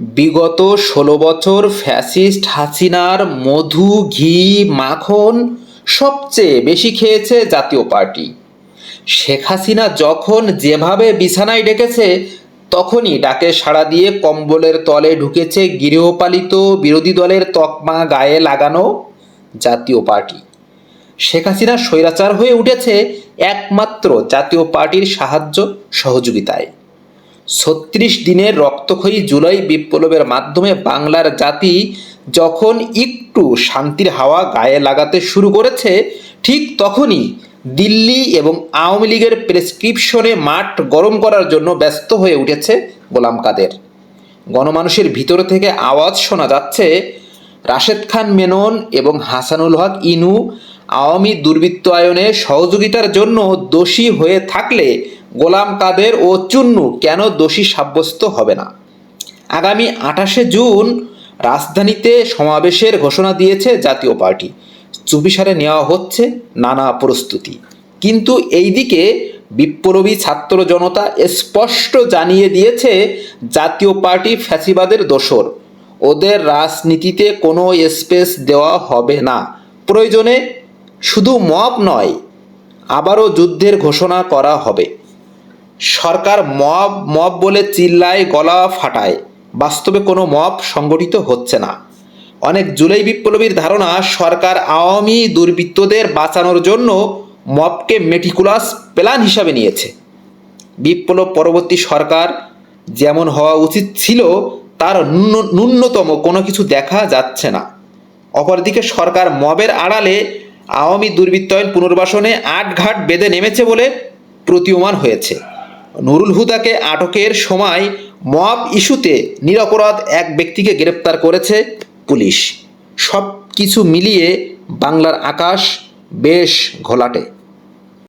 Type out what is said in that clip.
বিগত ষোলো বছর ফ্যাসিস্ট হাসিনার মধু, ঘি, মাখন সবচেয়ে বেশি খেয়েছে জাতীয় পার্টি। শেখ হাসিনা যখন যেভাবে বিছানায় ডেকেছে, তখনই ডাকে সাড়া দিয়ে কম্বলের তলে ঢুকেছে গৃহপালিত বিরোধী দলের তকমা গায়ে লাগানো জাতীয় পার্টি। শেখ হাসিনা স্বৈরাচার হয়ে উঠেছে একমাত্র জাতীয় পার্টির সাহায্য সহযোগিতায়। ছত্রিশ দিনের রক্তক্ষয়ী জুলাই বিপ্লবের মাধ্যমে বাংলার জাতি যখন একটু শান্তির হাওয়া গায়ে লাগাতে শুরু করেছে, ঠিক তখনই দিল্লি এবং আওয়ামী লীগের প্রেসক্রিপশনে মাঠ গরম করার জন্য ব্যস্ত হয়ে উঠেছে গোলাম কাদের। গণমানুষের ভিতর থেকে আওয়াজ শোনা যাচ্ছে, রাশেদ খান মেনন এবং হাসানুল হক ইনু আওয়ামী দুর্বৃত্তায়নে সহযোগিতার জন্য দোষী হয়ে থাকলে গোলাম কাদের ও চুন্নু কেন দোষী সাব্যস্ত হবে না? আগামী আঠাশে জুন রাজধানীতে সমাবেশের ঘোষণা দিয়েছে জাতীয় পার্টি। চুপিসারে নেওয়া হচ্ছে নানা প্রস্তুতি। কিন্তু এইদিকে বিপ্লবী ছাত্র জনতা স্পষ্ট জানিয়ে দিয়েছে জাতীয় পার্টি ফ্যাসিবাদের দোসর ওদের রাজনীতিতে কোনো স্পেস দেওয়া হবে না। প্রয়োজনে শুধু মপ নয়, আবারও যুদ্ধের ঘোষণা করা হবে। সরকার মব মব বলে চিল্লায়, গলা ফাটায়। বাস্তবে কোনো মব সংগঠিত হচ্ছে না। অনেক জুলাই বিপ্লবীর ধারণা, সরকার আওয়ামী দুর্বৃত্তদের বাঁচানোর জন্য মবকে মেটিকুলাস প্ল্যান হিসাবে নিয়েছে। বিপ্লব পরবর্তী সরকার যেমন হওয়া উচিত ছিল, তার ন্যূন- ন্যূনতম কোনো কিছু দেখা যাচ্ছে না। অপরদিকে সরকার মবের আড়ালে আওয়ামী দুর্বৃত্তায়ন পুনর্বাসনে আটঘাট বেঁধে নেমেছে বলে প্রতীয়মান হয়েছে। নুরুল হুদাকে আটকের সময় মব ইস্যুতে নিরপরাধ এক ব্যক্তিকে গ্রেপ্তার করেছে পুলিশ। সব কিছু মিলিয়ে বাংলার আকাশ বেশ ঘোলাটে।